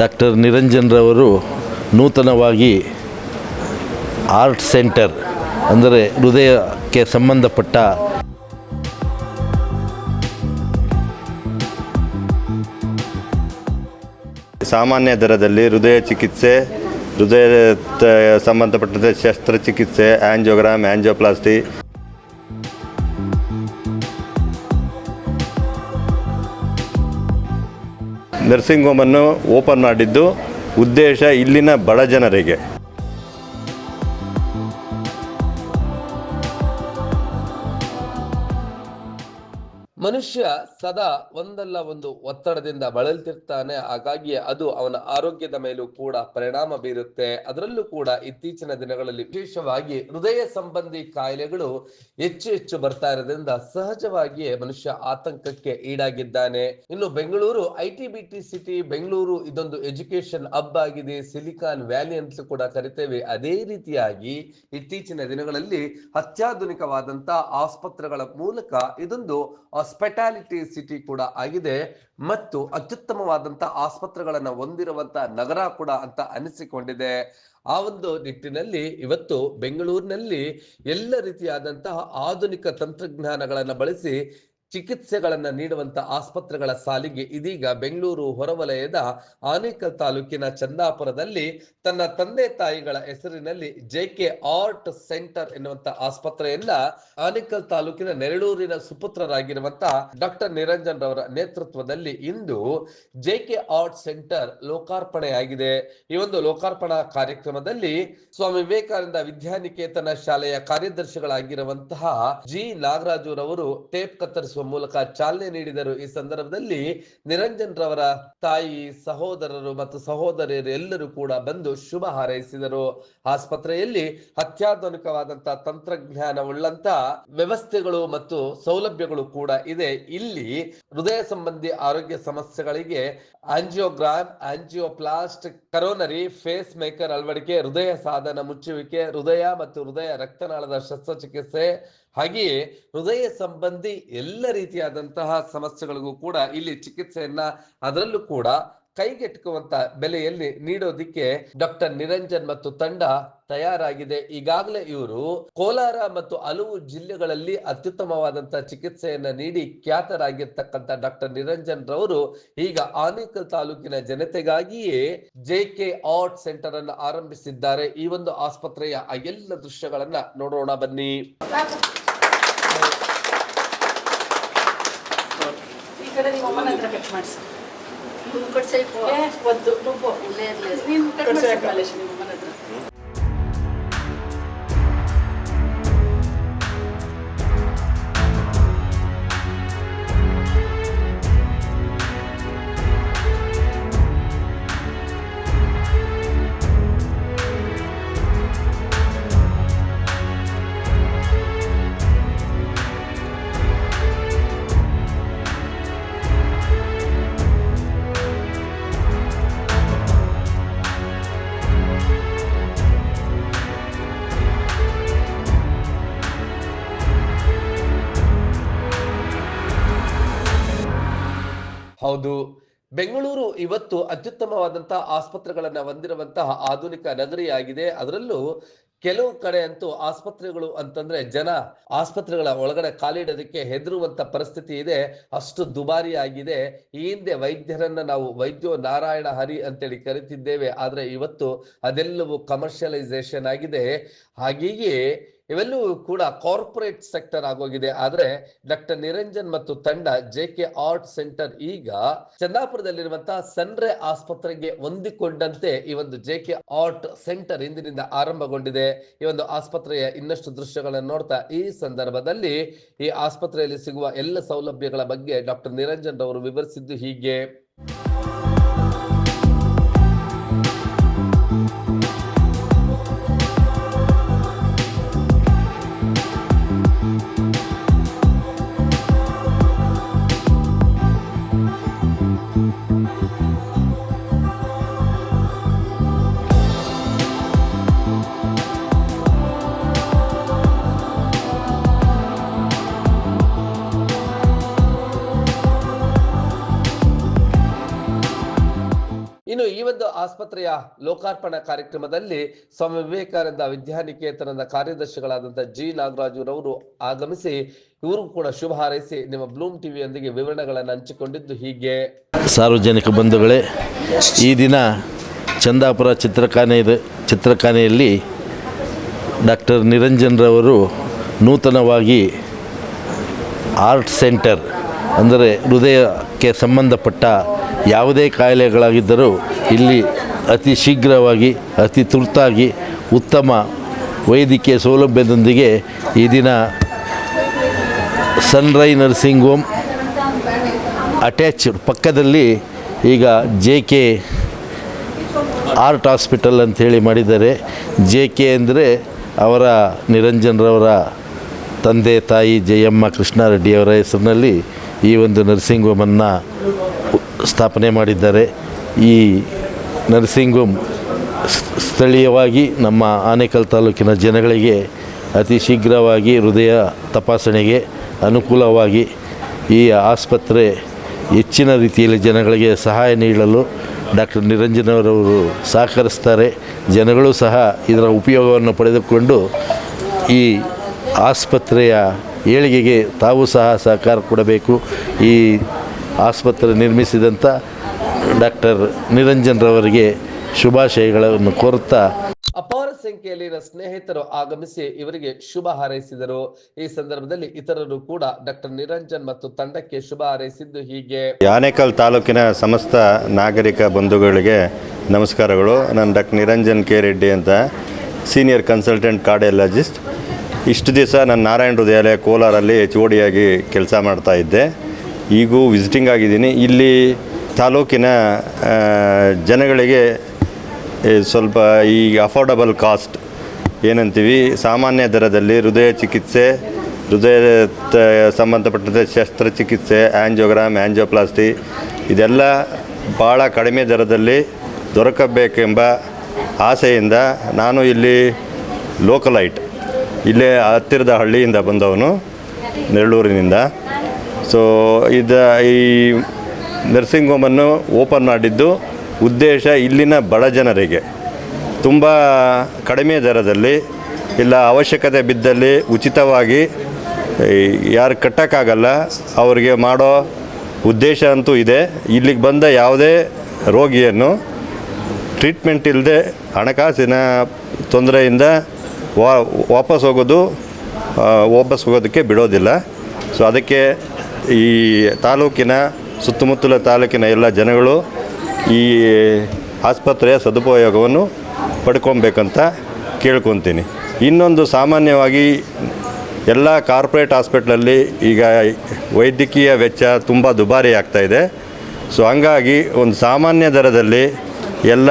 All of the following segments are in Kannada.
ಡಾಕ್ಟರ್ ನಿರಂಜನ್ರವರು ನೂತನವಾಗಿ ಆರ್ಟ್ ಸೆಂಟರ್, ಅಂದರೆ ಹೃದಯಕ್ಕೆ ಸಂಬಂಧಪಟ್ಟ ಸಾಮಾನ್ಯ ದರದಲ್ಲಿ ಹೃದಯ ಚಿಕಿತ್ಸೆ ಹೃದಯ ಸಂಬಂಧಪಟ್ಟಂತೆ ಶಸ್ತ್ರಚಿಕಿತ್ಸೆ ಆ್ಯಂಜೋಗ್ರಾಮ್ ಆಂಜಿಯೋಪ್ಲಾಸ್ಟಿ ನರ್ಸಿಂಗ್ ಹೋಮನ್ನು ಓಪನ್ ಮಾಡಿದ್ದು ಉದ್ದೇಶ ಇಲ್ಲಿನ ಬಡ ಜನರಿಗೆ. ಮನುಷ್ಯ ಸದಾ ಒಂದಲ್ಲ ಒಂದು ಒತ್ತಡದಿಂದ ಬಳಲ್ತಿರ್ತಾನೆ. ಹಾಗಾಗಿ ಅದು ಅವನ ಆರೋಗ್ಯದ ಮೇಲೂ ಕೂಡ ಪರಿಣಾಮ ಬೀರುತ್ತೆ. ಅದರಲ್ಲೂ ಕೂಡ ಇತ್ತೀಚಿನ ದಿನಗಳಲ್ಲಿ ವಿಶೇಷವಾಗಿ ಹೃದಯ ಸಂಬಂಧಿ ಕಾಯಿಲೆಗಳು ಹೆಚ್ಚು ಹೆಚ್ಚು ಬರ್ತಾ ಇರೋದ್ರಿಂದ ಸಹಜವಾಗಿಯೇ ಮನುಷ್ಯ ಆತಂಕಕ್ಕೆ ಈಡಾಗಿದ್ದಾನೆ. ಇನ್ನು Bengaluru I T city Bengaluru ಇದೊಂದು ಎಜುಕೇಶನ್ ಹಬ್ ಆಗಿದೆ. ಸಿಲಿಕಾನ್ ವ್ಯಾಲಿ ಅಂತಲೂ ಕೂಡ ಕರಿತೇವೆ. ಅದೇ ರೀತಿಯಾಗಿ ಇತ್ತೀಚಿನ ದಿನಗಳಲ್ಲಿ ಅತ್ಯಾಧುನಿಕವಾದಂತಹ ಆಸ್ಪತ್ರೆಗಳ ಮೂಲಕ ಇದೊಂದು ಹಾಸ್ಪಿಟಾಲಿಟಿ ಸಿಟಿ ಕೂಡ ಆಗಿದೆ ಮತ್ತು ಅತ್ಯುತ್ತಮವಾದಂತ ಆಸ್ಪತ್ರೆಗಳನ್ನ ಹೊಂದಿರುವಂತ ನಗರ ಕೂಡ ಅಂತ ಅನಿಸಿಕೊಂಡಿದೆ. ಆ ಒಂದು ನಿಟ್ಟಿನಲ್ಲಿ ಇವತ್ತು ಬೆಂಗಳೂರಿನಲ್ಲಿ ಎಲ್ಲ ರೀತಿಯಾದಂತಹ ಆಧುನಿಕ ತಂತ್ರಜ್ಞಾನಗಳನ್ನು ಬಳಸಿ ಚಿಕಿತ್ಸೆಗಳನ್ನ ನೀಡುವಂತ ಆಸ್ಪತ್ರೆಗಳ ಸಾಲಿಗೆ ಇದೀಗ ಬೆಂಗಳೂರು ಹೊರವಲಯದ ಆನೇಕಲ್ ತಾಲೂಕಿನ ಚಂದಾಪುರದಲ್ಲಿ ತನ್ನ ತಂದೆ ತಾಯಿಗಳ ಹೆಸರಿನಲ್ಲಿ ಜೆ ಕೆ ಆರ್ಟ್ ಸೆಂಟರ್ ಎನ್ನುವಂತ ಆಸ್ಪತ್ರೆಯನ್ನ ಆನೇಕಲ್ ತಾಲೂಕಿನ ನೆರಳೂರಿನ ಸುಪುತ್ರರಾಗಿರುವಂತಹ ಡಾಕ್ಟರ್ ನಿರಂಜನ್ ರವರ ನೇತೃತ್ವದಲ್ಲಿ ಇಂದು ಜೆ ಕೆ ಆರ್ಟ್ ಸೆಂಟರ್ ಲೋಕಾರ್ಪಣೆಯಾಗಿದೆ. ಈ ಒಂದು ಲೋಕಾರ್ಪಣಾ ಕಾರ್ಯಕ್ರಮದಲ್ಲಿ ಸ್ವಾಮಿ ವಿವೇಕಾನಂದ ವಿದ್ಯಾನಿಕೇತನ ಶಾಲೆಯ ಕಾರ್ಯದರ್ಶಿಗಳಾಗಿರುವಂತಹ ಜಿ ನಾಗರಾಜುರವರು ಟೇಪ್ ಮೂಲಕ ಚಾಲನೆ ನೀಡಿದರು. ಈ ಸಂದರ್ಭದಲ್ಲಿ ನಿರಂಜನ್ ರವರ ತಾಯಿ, ಸಹೋದರರು ಮತ್ತು ಸಹೋದರಿಯರು ಎಲ್ಲರೂ ಕೂಡ ಬಂದು ಶುಭ ಹಾರೈಸಿದರು. ಆಸ್ಪತ್ರೆಯಲ್ಲಿ ಅತ್ಯಾಧುನಿಕವಾದಂತಹ ತಂತ್ರಜ್ಞಾನವುಳ್ಳಂತ ವ್ಯವಸ್ಥೆಗಳು ಮತ್ತು ಸೌಲಭ್ಯಗಳು ಕೂಡ ಇದೆ. ಇಲ್ಲಿ ಹೃದಯ ಸಂಬಂಧಿ ಆರೋಗ್ಯ ಸಮಸ್ಯೆಗಳಿಗೆ ಆಂಜಿಯೋಗ್ರಾಮ್, ಆಂಜಿಯೋಪ್ಲಾಸ್ಟ್, ಕರೋನರಿ, ಫೇಸ್ ಮೇಕರ್ ಅಳವಡಿಕೆ, ಹೃದಯ ಸಾಧನ ಮುಚ್ಚುವಿಕೆ, ಹೃದಯ ಮತ್ತು ಹೃದಯ ರಕ್ತನಾಳದ ಶಸ್ತ್ರಚಿಕಿತ್ಸೆ ಹಾಗೆಯೇ ಹೃದಯ ಸಂಬಂಧಿ ಎಲ್ಲ ರೀತಿಯಾದಂತಹ ಸಮಸ್ಯೆಗಳಿಗೂ ಕೂಡ ಇಲ್ಲಿ ಚಿಕಿತ್ಸೆಯನ್ನ ಅದರಲ್ಲೂ ಕೂಡ ಕೈಗೆಟುಕುವಂತ ಬೆಲೆಯಲ್ಲಿ ನೀಡೋದಿಕ್ಕೆ ಡಾಕ್ಟರ್ ನಿರಂಜನ್ ಮತ್ತು ತಂಡ ತಯಾರಾಗಿದೆ. ಈಗಾಗಲೇ ಇವರು ಕೋಲಾರ ಮತ್ತು ಹಲವು ಜಿಲ್ಲೆಗಳಲ್ಲಿ ಅತ್ಯುತ್ತಮವಾದಂತಹ ಚಿಕಿತ್ಸೆಯನ್ನ ನೀಡಿ ಖ್ಯಾತರಾಗಿರ್ತಕ್ಕಂಥ ಡಾಕ್ಟರ್ ನಿರಂಜನ್ ರವರು ಈಗ ಆನೇಕಲ್ ತಾಲೂಕಿನ ಜನತೆಗಾಗಿಯೇ ಜೆ ಕೆ ಆರ್ಟ್ ಸೆಂಟರ್ ಅನ್ನು ಆರಂಭಿಸಿದ್ದಾರೆ. ಈ ಒಂದು ಆಸ್ಪತ್ರೆಯ ಎಲ್ಲ ದೃಶ್ಯಗಳನ್ನ ನೋಡೋಣ ಬನ್ನಿ ಈ ಕಡೆ ನಿಮ್ಮ ಅಮ್ಮನ ಹತ್ರ ಕಟ್ ಮಾಡಿಸಿ. ಕೊಡ್ಸೈಪು ಏ, ಒದ್ದು ರುಬ್ಬು ಇಲ್ಲೇ ಇರಲಿ. ನಿಮ್ಮ ಕಟ್ ಮಾಡಿಸಿ ಅಕ್ಕ. ನಿಮ್ಮ ಹೌದು. ಬೆಂಗಳೂರು ಇವತ್ತು ಅತ್ಯುತ್ತಮವಾದಂತಹ ಆಸ್ಪತ್ರೆಗಳನ್ನ ಹೊಂದಿರುವಂತಹ ಆಧುನಿಕ ನಗರಿಯಾಗಿದೆ. ಅದರಲ್ಲೂ ಕೆಲವು ಕಡೆ ಅಂತೂ ಆಸ್ಪತ್ರೆಗಳು ಅಂತಂದ್ರೆ ಜನ ಆಸ್ಪತ್ರೆಗಳ ಒಳಗಡೆ ಕಾಲಿಡೋದಕ್ಕೆ ಹೆದರುವಂತ ಪರಿಸ್ಥಿತಿ ಇದೆ. ಅಷ್ಟು ದುಬಾರಿ ಆಗಿದೆ ಈ ಹಿಂದೆ ವೈದ್ಯರನ್ನ ನಾವು ವೈದ್ಯೋ ನಾರಾಯಣ ಹರಿ ಅಂತೇಳಿ ಕರಿತಿದ್ದೇವೆ. ಆದ್ರೆ ಇವತ್ತು ಅದೆಲ್ಲವೂ ಕಮರ್ಷಿಯಲೈಸೇಷನ್ ಆಗಿದೆ. ಹಾಗೆಯೇ ಇವೆಲ್ಲವೂ ಕೂಡ ಕಾರ್ಪೊರೇಟ್ ಸೆಕ್ಟರ್ ಆಗೋಗಿದೆ. ಆದ್ರೆ ಡಾಕ್ಟರ್ ನಿರಂಜನ್ ಮತ್ತು ತಂಡ ಜೆ ಕೆ ಆರ್ಟ್ ಸೆಂಟರ್ ಈಗ ಚಂದಾಪುರದಲ್ಲಿರುವಂತಹ ಸನ್ರೆ ಆಸ್ಪತ್ರೆಗೆ ಹೊಂದಿಕೊಂಡಂತೆ ಈ ಒಂದು ಜೆ ಕೆ ಆರ್ಟ್ ಸೆಂಟರ್ ಇಂದಿನಿಂದ ಆರಂಭಗೊಂಡಿದೆ. ಈ ಒಂದು ಆಸ್ಪತ್ರೆಯ ಇನ್ನಷ್ಟು ದೃಶ್ಯಗಳನ್ನು ನೋಡ್ತಾ ಈ ಸಂದರ್ಭದಲ್ಲಿ ಈ ಆಸ್ಪತ್ರೆಯಲ್ಲಿ ಸಿಗುವ ಎಲ್ಲ ಸೌಲಭ್ಯಗಳ ಬಗ್ಗೆ ಡಾಕ್ಟರ್ ನಿರಂಜನ್ ಅವರು ವಿವರಿಸಿದ್ದು ಹೀಗೆ. ಒಂದು ಆಸ್ಪತ್ರೆಯ ಲೋಕಾರ್ಪಣಾ ಕಾರ್ಯಕ್ರಮದಲ್ಲಿ ಸ್ವಾಮಿ ವಿವೇಕಾನಂದ ವಿದ್ಯಾನಿಕೇತನದ ಕಾರ್ಯದರ್ಶಿಗಳಾದಂತಹ ಜಿ ನಾಗರಾಜುರವರು ಆಗಮಿಸಿ ಇವರು ಕೂಡ ಶುಭ ಹಾರೈಸಿ ನಿಮ್ಮ ಬ್ಲೂಮ್ ಟಿವಿಯೊಂದಿಗೆ ವಿವರಣೆಗಳನ್ನು ಹಂಚಿಕೊಂಡಿದ್ದು ಹೀಗೆ. ಸಾರ್ವಜನಿಕ ಬಂಧುಗಳೇ, ಈ ದಿನ ಚಂದಾಪುರ ಚಿತ್ರಕಾನೆ ಇದೆ. ಚಿತ್ರಖಾನೆಯಲ್ಲಿ ಡಾಕ್ಟರ್ ನಿರಂಜನ್ರವರು ನೂತನವಾಗಿ ಆರ್ಟ್ ಸೆಂಟರ್, ಅಂದರೆ ಹೃದಯಕ್ಕೆ ಸಂಬಂಧಪಟ್ಟ ಯಾವುದೇ ಕಾಯಿಲೆಗಳಾಗಿದ್ದರೂ ಇಲ್ಲಿ ಅತಿ ಶೀಘ್ರವಾಗಿ, ಅತಿ ತುರ್ತಾಗಿ ಉತ್ತಮ ವೈದ್ಯಕೀಯ ಸೌಲಭ್ಯದೊಂದಿಗೆ ಈ ದಿನ ಸನ್ರೈ ನರ್ಸಿಂಗ್ ಹೋಮ್ ಅಟ್ಯಾಚ್ ಪಕ್ಕದಲ್ಲಿ ಈಗ ಜೆ ಕೆ ಆರ್ಟ್ ಹಾಸ್ಪಿಟಲ್ ಅಂಥೇಳಿ ಮಾಡಿದ್ದಾರೆ. ಜೆ ಕೆ ಅಂದರೆ ಅವರ ನಿರಂಜನ್ರವರ ತಂದೆ ತಾಯಿ ಜಯಮ್ಮ ಕೃಷ್ಣಾರೆಡ್ಡಿಯವರ ಹೆಸರಿನಲ್ಲಿ ಈ ಒಂದು ನರ್ಸಿಂಗ್ ಹೋಮನ್ನು ಸ್ಥಾಪನೆ ಮಾಡಿದ್ದಾರೆ. ಈ ನರ್ಸಿಂಗ್ ಹೋಮ್ ಸ್ಥಳೀಯವಾಗಿ ನಮ್ಮ ಆನೇಕಲ್ ತಾಲೂಕಿನ ಜನಗಳಿಗೆ ಅತಿ ಶೀಘ್ರವಾಗಿ ಹೃದಯ ತಪಾಸಣೆಗೆ ಅನುಕೂಲವಾಗಿ ಈ ಆಸ್ಪತ್ರೆ ಹೆಚ್ಚಿನ ರೀತಿಯಲ್ಲಿ ಜನಗಳಿಗೆ ಸಹಾಯ ನೀಡಲು ಡಾಕ್ಟರ್ ನಿರಂಜನವರವರು ಸಹಕರಿಸ್ತಾರೆ. ಜನಗಳು ಸಹ ಇದರ ಉಪಯೋಗವನ್ನು ಪಡೆದುಕೊಂಡು ಈ ಆಸ್ಪತ್ರೆಯ ಏಳಿಗೆಗೆ ತಾವು ಸಹ ಸಹಕಾರ ಕೊಡಬೇಕು. ಈ ಆಸ್ಪತ್ರೆ ನಿರ್ಮಿಸಿದಂಥ ಡಾಕ್ಟರ್ ನಿರಂಜನ್ರವರಿಗೆ ಶುಭಾಶಯಗಳನ್ನು ಕೋರುತ್ತಾ ಅಪಾರ ಸಂಖ್ಯೆಯಲ್ಲಿ ಸ್ನೇಹಿತರು ಆಗಮಿಸಿ ಇವರಿಗೆ ಶುಭ ಹಾರೈಸಿದರು. ಈ ಸಂದರ್ಭದಲ್ಲಿ ಇತರರು ಕೂಡ ಡಾಕ್ಟರ್ ನಿರಂಜನ್ ಮತ್ತು ತಂಡಕ್ಕೆ ಶುಭ ಹಾರೈಸಿದ್ದು ಹೀಗೆ. ಆನೇಕಲ್ ತಾಲೂಕಿನ ಸಮಸ್ತ ನಾಗರಿಕ ಬಂಧುಗಳಿಗೆ ನಮಸ್ಕಾರಗಳು. ನಾನು ಡಾಕ್ಟರ್ ನಿರಂಜನ್ ಕೆ ರೆಡ್ಡಿ ಅಂತ ಸೀನಿಯರ್ ಕನ್ಸಲ್ಟೆಂಟ್ ಕಾರ್ಡಿಯಾಲಜಿಸ್ಟ್. ಇಷ್ಟು ದಿವಸ ನಾನು ನಾರಾಯಣ ಹೃದಯಾಲಯ ಕೋಲಾರಲ್ಲಿ ಎಚ್ ಒ ಡಿಯಾಗಿ ಕೆಲಸ ಮಾಡ್ತಾ ಇದ್ದೆ. ಈಗೂ ವಿಸಿಟಿಂಗ್ ಆಗಿದ್ದೀನಿ. ಇಲ್ಲಿ ತಾಲೂಕಿನ ಜನಗಳಿಗೆ ಸ್ವಲ್ಪ ಈ ಅಫೋರ್ಡಬಲ್ ಕಾಸ್ಟ್ ಏನಂತೀವಿ, ಸಾಮಾನ್ಯ ದರದಲ್ಲಿ ಹೃದಯ ಚಿಕಿತ್ಸೆ, ಹೃದಯ ಸಂಬಂಧಪಟ್ಟಂತೆ ಶಸ್ತ್ರಚಿಕಿತ್ಸೆ ಆ್ಯಂಜಿಯೋಗ್ರಾಮ್ ಆ್ಯಂಜಿಯೋಪ್ಲಾಸ್ಟಿ ಇದೆಲ್ಲ ಭಾಳ ಕಡಿಮೆ ದರದಲ್ಲಿ ದೊರಕಬೇಕೆಂಬ ಆಸೆಯಿಂದ ನಾನು ಇಲ್ಲಿ ಲೋಕಲೈಟ್ ಇಲ್ಲೇ ಹತ್ತಿರದ ಹಳ್ಳಿಯಿಂದ ಬಂದವನು, ನೆರಳೂರಿನಿಂದ. ಸೊ ಇದ ಈ ನರ್ಸಿಂಗ್ ಹೋಮನ್ನು ಓಪನ್ ಮಾಡಿದ್ದು ಉದ್ದೇಶ ಇಲ್ಲಿನ ಬಡ ಜನರಿಗೆ. ತುಂಬ ಕಡಿಮೆ ದರದಲ್ಲಿ, ಇಲ್ಲ ಅವಶ್ಯಕತೆ ಬಿದ್ದಲ್ಲಿ ಉಚಿತವಾಗಿ ಯಾರು ಕಟ್ಟೋಕ್ಕಾಗಲ್ಲ, ಅವರಿಗೆ ಮಾಡೋ ಉದ್ದೇಶ ಅಂತೂ ಇದೆ. ಇಲ್ಲಿಗೆ ಬಂದ ಯಾವುದೇ ರೋಗಿಯನ್ನು ಟ್ರೀಟ್ಮೆಂಟ್ ಇಲ್ಲದೆ ಹಣಕಾಸಿನ ತೊಂದರೆಯಿಂದ ವಾಪಸ್ ಹೋಗೋದು ವಾಪಸ್ ಹೋಗೋದಕ್ಕೆ ಬಿಡೋದಿಲ್ಲ. ಸೊ ಅದಕ್ಕೆ ಈ ತಾಲೂಕಿನ, ಸುತ್ತಮುತ್ತಲ ತಾಲೂಕಿನ ಎಲ್ಲ ಜನಗಳು ಈ ಆಸ್ಪತ್ರೆಯ ಸದುಪಯೋಗವನ್ನು ಪಡ್ಕೊಬೇಕಂತ ಕೇಳ್ಕೊತೀನಿ. ಇನ್ನೊಂದು ಸಾಮಾನ್ಯವಾಗಿ ಎಲ್ಲ ಕಾರ್ಪೊರೇಟ್ ಹಾಸ್ಪಿಟ್ಲಲ್ಲಿ ಈಗ ವೈದ್ಯಕೀಯ ವೆಚ್ಚ ತುಂಬ ದುಬಾರಿ ಆಗ್ತಾಯಿದೆ ಸೊ ಹಂಗಾಗಿ ಒಂದು ಸಾಮಾನ್ಯ ದರದಲ್ಲಿ ಎಲ್ಲ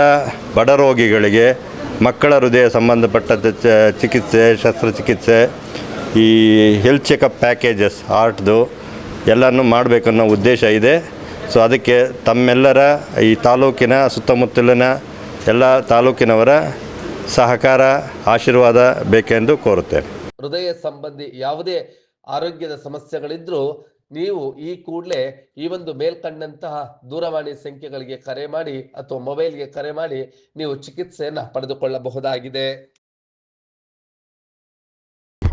ಬಡ ರೋಗಿಗಳಿಗೆ ಮಕ್ಕಳ ಹೃದಯ ಸಂಬಂಧಪಟ್ಟ ಚಿಕಿತ್ಸೆ, ಶಸ್ತ್ರಚಿಕಿತ್ಸೆ, ಈ ಹೆಲ್ತ್ ಚೆಕಪ್ ಪ್ಯಾಕೇಜಸ್ ಹಾರ್ಟ್ದು ಎಲ್ಲನೂ ಮಾಡಬೇಕನ್ನೋ ಉದ್ದೇಶ ಇದೆ. ಸೊ ಅದಕ್ಕೆ ತಮ್ಮೆಲ್ಲರ ಈ ತಾಲೂಕಿನ, ಸುತ್ತಮುತ್ತಲಿನ ಎಲ್ಲ ತಾಲೂಕಿನವರ ಸಹಕಾರ, ಆಶೀರ್ವಾದ ಬೇಕೆಂದು ಕೋರುತ್ತೇನೆ. ಹೃದಯ ಸಂಬಂಧಿ ಯಾವುದೇ ಆರೋಗ್ಯದ ಸಮಸ್ಯೆಗಳಿದ್ರೂ ನೀವು ಈ ಕೂಡಲೇ ಈ ಒಂದು ಮೇಲ್ಕಂಡಂತಹ ದೂರವಾಣಿ ಸಂಖ್ಯೆಗಳಿಗೆ ಕರೆ ಮಾಡಿ ಅಥವಾ ಮೊಬೈಲ್ಗೆ ಕರೆ ಮಾಡಿ ನೀವು ಚಿಕಿತ್ಸೆಯನ್ನು ಪಡೆದುಕೊಳ್ಳಬಹುದಾಗಿದೆ.